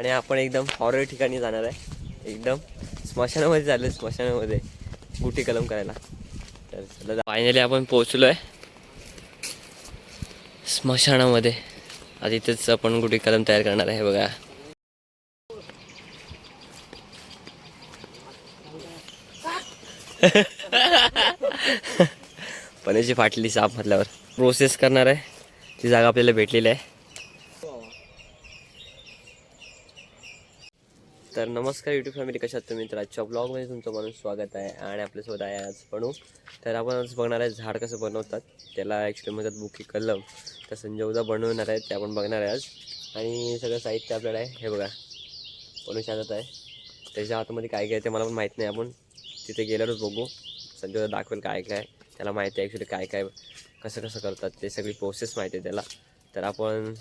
आणि आपण एकदम हॉरर ठिकाणी जाणार आहे. एकदम स्मशानामध्ये चाललो स्मशानामध्ये. गुटी कलम करायला. तर चला फायनली आपण पोहोचलो आहे स्मशानामध्ये. आधी तेच आपण गुटी कलम तयार करणार आहे बघा. पण्याची फाटली साप म्हटल्यावर. प्रोसेस करणार आहे. ती जागा आपल्याला भेटलेली आहे. तर नमस्कार यूट्यूब फॅमिली कशात तुम्ही? तर आजच्या ब्लॉगमध्ये तुमचं म्हणून स्वागत आहे आणि आपल्यासोबत आहे आज बनू तर आपण आज बघणार आहे झाड कसं बनवतात त्याला ॲक्च्युली म्हणतात बुकी कलम. तर संजय बनवणार आहे ते आपण बघणार आहे आज. आणि सगळं साहित्य आपल्याला आहे हे बघा. बनवू शकत आहे. त्याच्या हातामध्ये काय काय आहे ते मला पण माहीत नाही आपण. तिथे गेल्यावरच बघू. संजयदा दाखवेल काय काय त्याला माहिती आहे ॲक्च्युली काय काय कसं कसं करतात ते सगळी प्रोसेस माहिती आहे त्याला. तर आपण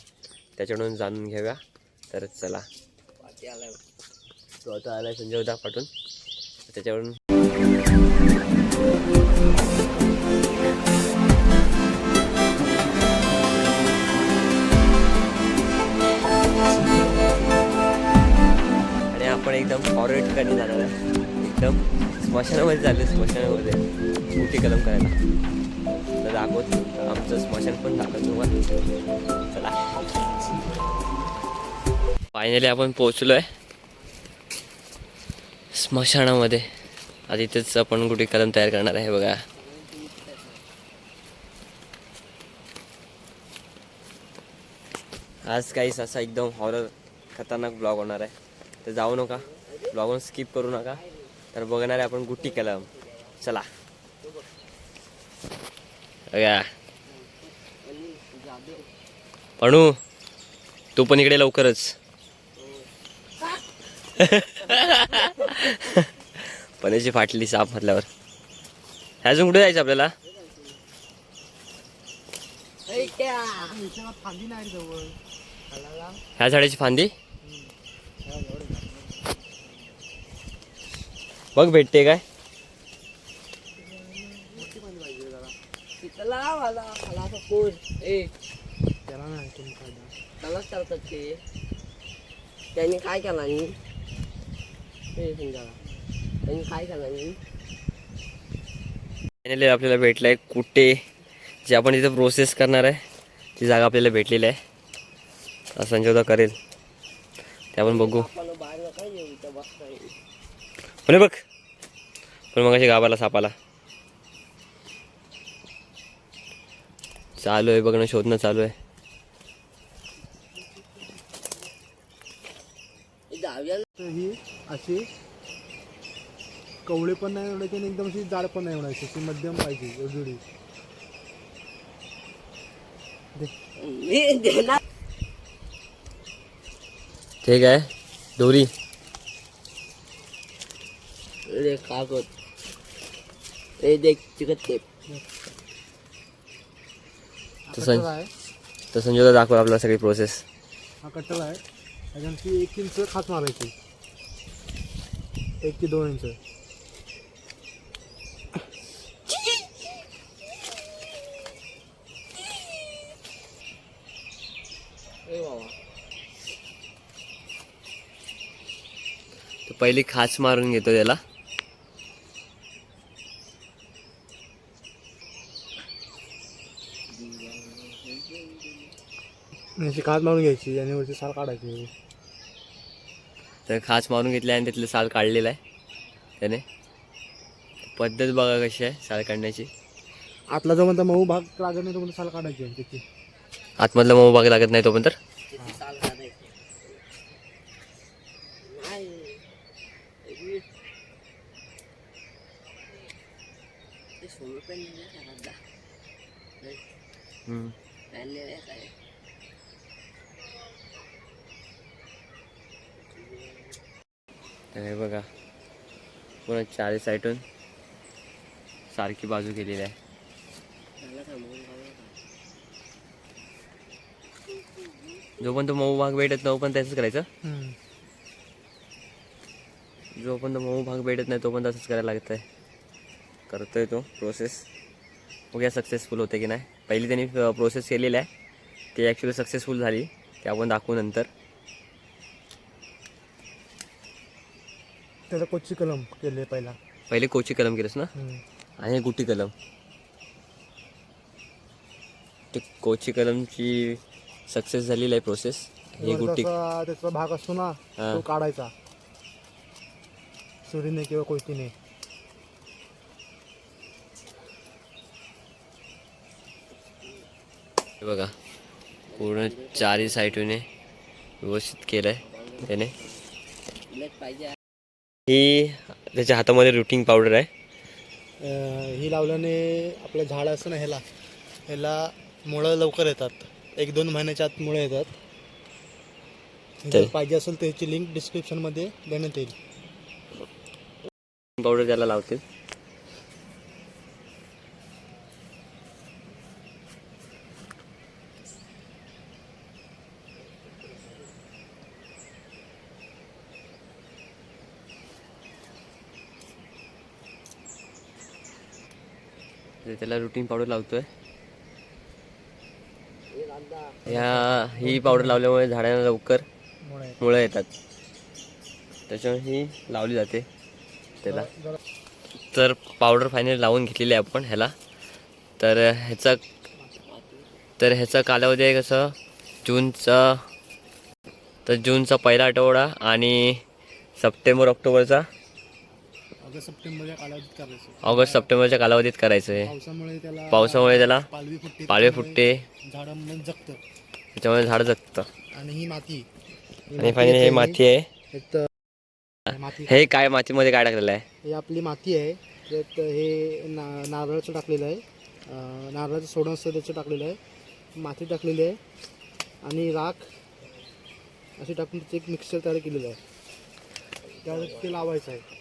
त्याच्याकडून जाणून घेऊया. तर चला. तो आता आलाय संजय उदा पाठवून त्याच्यावरून आणि आपण एकदम फॉरवर्ड ठिकाणी जाणार आहे. एकदम स्मशानामध्ये चाललं स्मशानामध्ये. मोठी कलम करायला. तर दाखवत आमचं स्मशान पण दाखवत चला. फायनली आपण पोहोचलो आहे स्मशानामध्ये. आधी तेच आपण गुढी कलम तयार करणार आहे बघा. आज काहीच असा एकदम हॉरर खतरनाक ब्लॉग होणार आहे. तर जाऊ नका. ब्लॉगवर स्किप करू नका. तर बघणार आहे आपण गुट्टी कलम. चला. बघा. पणू तू पण इकडे लवकरच. हो. पण्याची फाटली साप म्हटल्यावर. अजून कुठे जायचं आपल्याला? ह्या झाडाची फांदी? बघ भेटते काय? त्याला काय केलं ते समजा. त्यांनी काय केलं आणि फायनली आपल्याला भेटलं आहे कुठे जे आपण इथं प्रोसेस करणार आहे ती जागा आपल्याला भेटलेली आहे. उद्या करेल. ते आपण बघू. म्हणे बघ. पण मग अशी गावाला सापाला. चालू आहे बघणं शोधणं चालू आहे. ही अशी कवळे पण नाही एवढायची आणि एकदम अशी जाड पण नाही एवढायची अशी मध्यम पाहिजे देणार ठीक आहे. दोरी. रे कागद. रे देख चिकट टेप. तसं- कट्टर आहे. तर संजय उद्या दाखव आपल्याला सगळी प्रोसेस हा कट्टर आहे. त्याच्यानंतर एक इंच खाच मारायची. एक ते दोन इंच. तर पहिली खाच मारून घेतो त्याला. खाच मारून घ्यायची आणि वरची साल काढायची. तर खाच मारून घेतली आणि त्यातलं साल काढलेलं आहे. त्याने. पद्धत बघा कशी आहे साल काढण्याची. आतला जो म्हणता मऊ भाग लागत नाही तो म्हणतो साल काढायची आहे त्याची. आतमधला मऊ भाग लागत नाही तो पण तर? हम्म. पॅनले काय तर हे बघा पुन्हा चारी साईडून सारखी बाजू केलेली आहे. जो पण तो मऊ भाग भेटत नाही तो पण तसंच करायचं. जो पण तो मऊ भाग भेटत नाही तो पण तसंच करायला लागत आहे करतोय तो प्रोसेस बघूया सक्सेसफुल होते की नाही. पहिली त्यांनी प्रोसेस केलेली आहे. ती ॲक्च्युली सक्सेसफुल झाली. ते आपण दाखवू नंतर. त्याचा कोची कलम केले पहिला. पहिले कोची कलम केलंस ना? हम्म. आणि हे गुटी कलम. ते कोची कलमची सक्सेस झालेली आहे प्रोसेस ही गुटी त्याचा भाग असतो ना हा. तो काढायचा. सुरीने किंवा कोयतीने हे बघा पूर्ण चारही साईडने व्यवस्थित केलं आहे त्याने. पाहिजे ही त्याच्या हातामध्ये रुटिंग पावडर आहे. अं, ही लावल्याने आपलं झाड असतं ना ह्याला ह्याला मुळं लवकर येतात. एक दोन महिन्याच्या आत मुळं येतात. जर पाहिजे असेल तर ह्याची लिंक डिस्क्रिप्शनमध्ये देण्यात येईल. पावडर त्याला लावतील. त्याला रुटीन पावडर लावतोय. ह्या ही पावडर लावल्यामुळे झाडांना लवकर मुळं येतात. त्याच्यामुळे ही लावली जाते त्याला. तर पावडर फायनल लावून घेतलेली आहे आपण ह्याला. तर ह्याचा तर ह्याचा कालावधी आहे कसं जूनचा तर जूनचा पहिला आठवडा आणि सप्टेंबर ऑक्टोबरचा. ऑगस्ट सप्टेंबरच्या कालावधीत करायचं. ऑगस्ट सप्टेंबरच्या कालावधीत करायचं आहे पावसामुळे त्याला पावसामुळे त्याला पालवी फुटते फुटते. झाडांमध्ये जगतं. त्याच्यामुळे झाड जगतं. आणि ही माती. आणि फायनल हे माती आहे. एक तर माती. हे काय मातीमध्ये काय टाकलेलं आहे? ही आपली माती आहे. त्यात हे ना नारळाचं टाकलेलं आहे. अं, नारळाचं सोडं असतं त्याचं टाकलेलं आहे. माती टाकलेली आहे. आणि राख अशी टाकून त्याचं एक मिक्सर तयार केलेलं आहे. त्यात ते लावायचं आहे.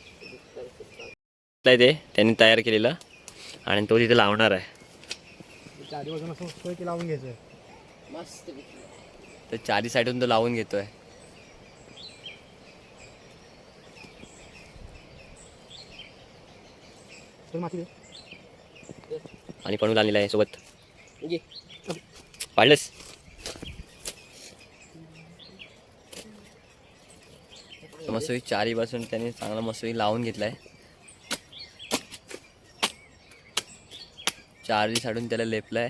आहे ते त्यांनी तयार केलेलं. आणि तो तिथे लावणार आहे. लावून घ्यायचं मस्त तर चारी साईडून तो लावून घेतोय. आणि पणू आणलेला आहे सोबत. पाडलंस? मस्तपैकी चारी बाजून त्याने चांगला मस्तपैकी लावून घेतलाय. चारही साडून त्याला लेपलाय.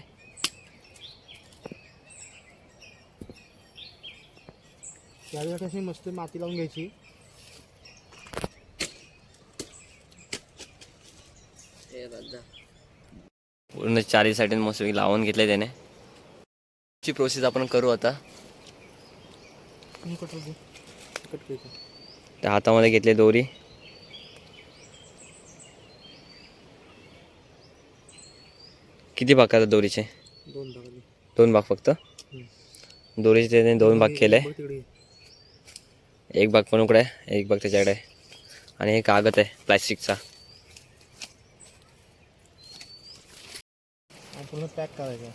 अशी मस्त माती लावून घ्यायची. पूर्ण चारी साईडून मस्तपैकी लावून घेतलंय त्याने. ची प्रोसेस आपण करू आता. त्या हातामध्ये घेतले दोरी. किती भाग करतात दोरीचे? दोन भाग फक्त? दोरीचे त्याने दोन भाग केले एक भाग पण उकडे आहे एक भाग त्याच्याकडे. आहे आणि हे कागद आहे प्लॅस्टिकचा. पूर्ण पॅक करायचं.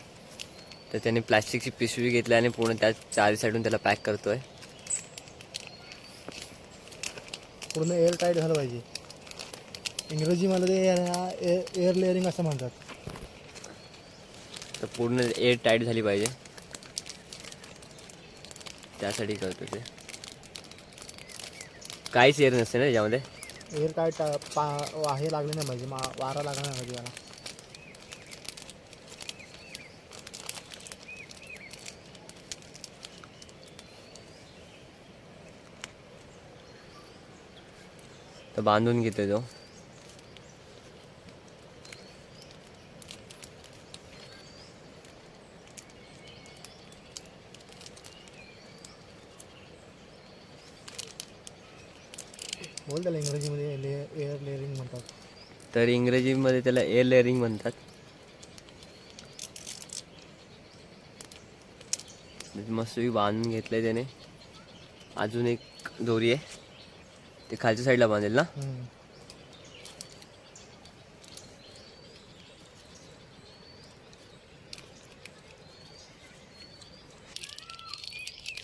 तर त्याने प्लॅस्टिकची पिशवी घेतली आणि पूर्ण त्या चारी साईडून त्याला पॅक करतोय. पूर्ण एअर टाईट झालं पाहिजे. इंग्रजीमध्ये ते ह्याला एअर लेअरिंग असं म्हणतात. तर पूर्ण एअर टाईट झाली पाहिजे. त्यासाठी करतो ते. काहीच एअर नसते ना त्याच्यामध्ये एअर टाईट पा हे लागले नाही पाहिजे मा वारा लागला नाही पाहिजे याला. तर बांधून घेतोय तो. बोल त्याला इंग्रजीमध्ये ले एअर लेअरिंग म्हणतात. तर इंग्रजीमध्ये त्याला एअर लेअरिंग म्हणतात. मस्त बांधून घेतलंय त्याने. अजून एक दोरी आहे. ते खालच्या साईडला बांधेल ना? हम्म.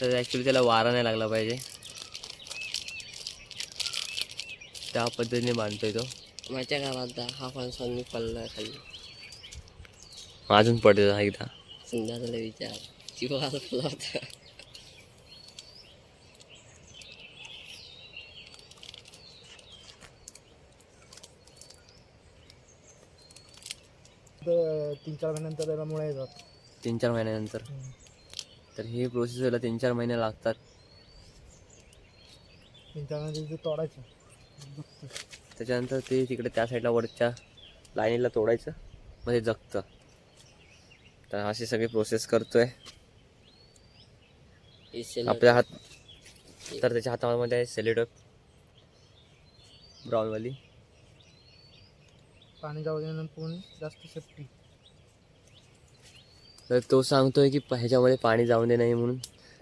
तर ॲक्च्युली त्याला वारा नाही लागला पाहिजे. त्या पद्धतीने बांधतोय तो. माझ्या गावात हा फणसावर मी पडला खाली अजून पडतो हा एकदा संध्याकाळी विचार. जीवाला फुला होता. तर तीन चार महिन्यानंतर त्याला मुळा येतात. तीन चार महिन्यानंतर. तर हे प्रोसेस व्हायला तीन चार महिने लागतात. तीन चार महिने तोडायचं. त्याच्यानंतर ते तिकडे त्या साईडला वरच्या लाईनीला तोडायचं मग ते जगतं. तर अशी सगळी प्रोसेस करतोय. हे आपल्या हात तर त्याच्या हातामध्ये आहे सेलिडॉप ब्राऊनवाली पाणी जाऊ पण जास्त सेफ्टी तर तो सांगतोय की ह्याच्यामध्ये पाणी जाऊ दे नाही म्हणून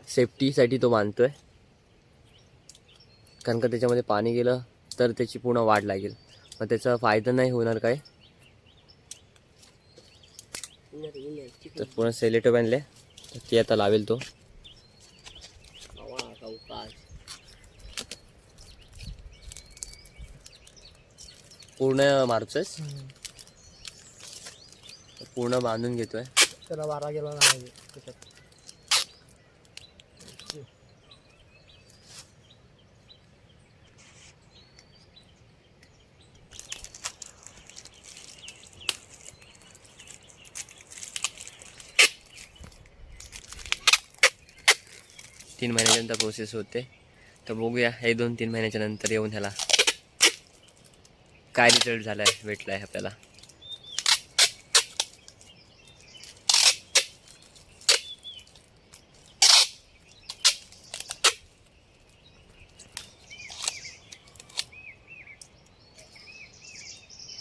सेफ्टीसाठी तो बांधतोय कारण का त्याच्यामध्ये पाणी गेलं तर त्याची पूर्ण वाढ लागेल. मग त्याचा फायदा नाही होणार काय? तर पूर्ण सेलेटो बांधले तर ती आता लावेल तो. पूर्ण मारतोयस पूर्ण बांधून घेतोय. त्याला वारा गेला नाही त्याच्यात तीन महिन्यानंतर प्रोसेस होते. तर बघूया हे दोन तीन महिन्याच्या नंतर येऊन ह्याला काय रिझल्ट झाला आहे भेटला आहे आपल्याला.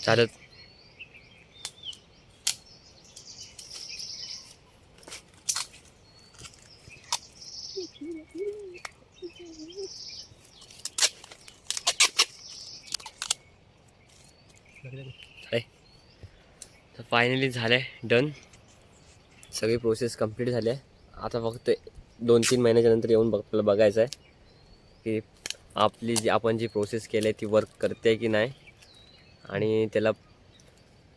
चालत आहे तर फायनली झालं आहे डन सगळी प्रोसेस कंप्लीट झाली आहे. आता फक्त दोन तीन महिन्याच्या नंतर येऊन बघ आपल्याला बघायचं आहे की आपली जी आपण जी प्रोसेस केली आहे ती वर्क करते की नाही? आणि त्याला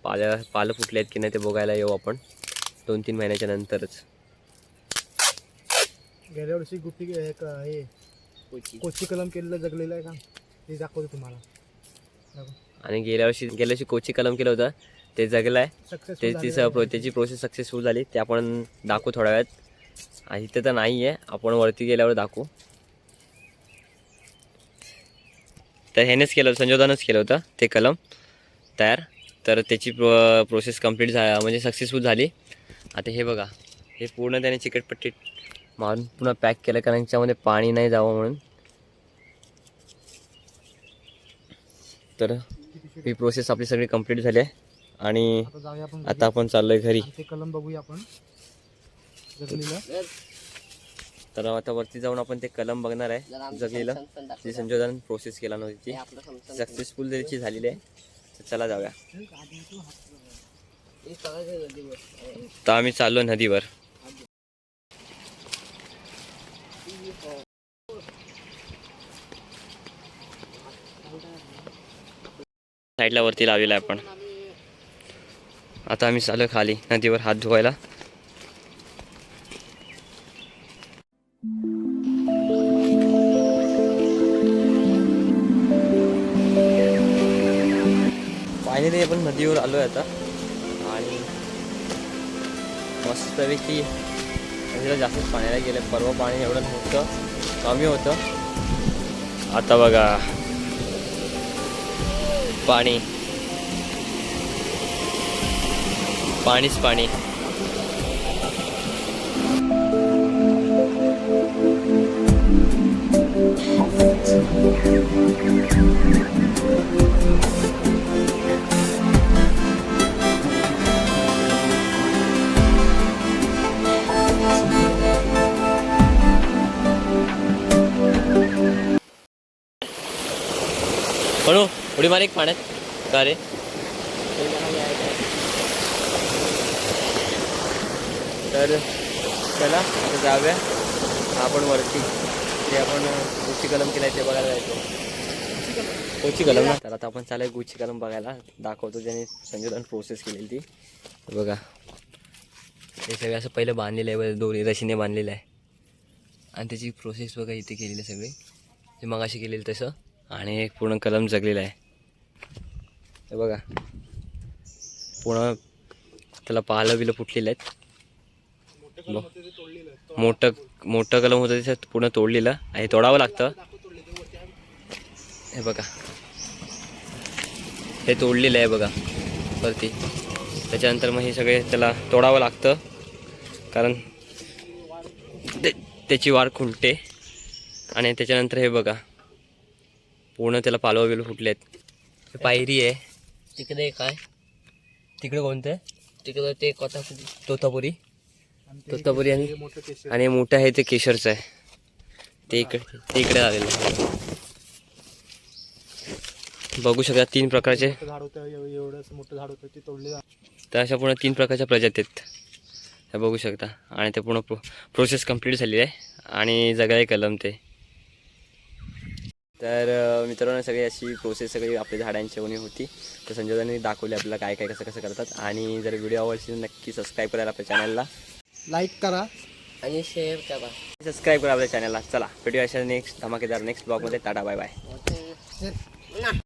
पाल्या पालं फुटले आहेत की नाही ते बघायला येऊ आपण. दोन तीन महिन्याच्या नंतरच. गेल्या वर्षी गुप्ती हे क- कोची. कलम केलेलं जगलेलं आहे का? ते दाखवतो तुम्हाला. आणि गेल्या वर्षी गेल्या वर्षी कोची कलम केलं होतं. ते जगलं आहे Successful ते झालेलं तिचं आहे. प्रो त्याची प्रोसेस सक्सेसफुल झाली. ते आपण दाखवू थोड्या वेळात. आणि इथे तर नाही आहे आपण वरती गेल्यावर दाखवू. तर ह्यानेच केलं संजोदानच केलं होतं. ते कलम तयार. तर त्याची प्रो प्रोसेस कंप्लीट झा म्हणजे सक्सेसफुल झाली. आता हे बघा. हे पूर्ण त्याने चिकटपट्टी मारून पुन्हा पॅक केलं कारण याच्यामध्ये पाणी नाही जावं म्हणून. तर ही प्रोसेस आपली सगळी कंप्लीट झाली आहे. आणि आता जाऊया आपण आता आपण चाललोय घरी. ते कलम बघूया आपण. जगलेलं. तर आता वरती जाऊन आपण ते कलम बघणार आहे जगलेलं. जी संशोधन प्रोसेस केला नव्हती ती. सक्सेसफुल त्याची झालेली आहे तर चला जाऊया. तर आम्ही चाललो नदीवर. साईडला वरती लावलेला आहे आपण. आता आम्ही चालू खाली नदीवर हात धुवायला. फायनली आपण नदीवर आलो आहे आता. आणि मस्तपैकी नदीला जास्तच पाण्याला गेलं परवा पाणी एवढं नव्हतं कमी होतं. आता बघा. पाणी. पाणीच पाणी. म्हणू उडी मारे एक पाण्यात. का रे? तर चला आता जाऊया. आपण वरती. ते आपण गुच्ची कलम केलाय ते बघायला जायचो. गुच्ची कलम ना? तर आता आपण चालू गुच्ची कलम बघायला. दाखवतो ज्याने संशोधन प्रोसेस केलेली ती. बघा. हे सगळं असं पहिलं बांधलेलं आहे दोरी रशीने बांधलेलं आहे. आणि त्याची प्रोसेस बघा इथे केलेली आहे सगळी. जे मगाशी केलेली तसं. आणि एक पूर्ण कलम जगलेला आहे. हे बघा. पूर्ण त्याला पालं बिलं फुटलेलं आहेत. मोठे मोठं कलम होतं त्याच्यात पूर्ण तोडलेलं आहे तोडावं लागतं. हे बघा. हे तोडलेलं आहे बघा वरती. त्याच्यानंतर मग हे सगळे त्याला तोडावं लागतं. कारण ते त्याची वाढ खुंटते आणि त्याच्यानंतर हे बघा. पूर्ण त्याला पालवा बिलव फुटले आहेत हे पायरी आहे. तिकडे काय तिकडे कोणतं तिकडे ते कोथापुरी. तोतापुरी. आणि तोतापुरी आणि आणि मोठं आहे ते केशरचं आहे. ते इकडे ते इकडे आलेलं आहे. बघू शकता तीन प्रकारचे. झाड होतं एव- मोठं झाड होतं ते तोडले तर अशा पूर्ण तीन प्रकारच्या प्रजाती आहेत. हे बघू शकता. आणि ते पूर्ण प्रो प्रोसेस कंप्लीट झालेली आहे. आणि जगाय कलम ते. तर अं, मित्रांनो सगळी अशी प्रोसेस सगळी आपल्या झाडांची कोणी होती. तर संजोदांनी दाखवली आपल्याला काय काय कसं कसं करतात. आणि जर व्हिडिओ आवडली तर नक्की सबस्क्राईब करायला आपल्या चॅनलला लाईक करा. आणि शेअर करा. सबस्क्राईब करा आपल्या चॅनलला चला भेटूया अशा नेक्स्ट धमाकेदार नेक्स्ट ब्लॉगमध्ये टाटा बाय बाय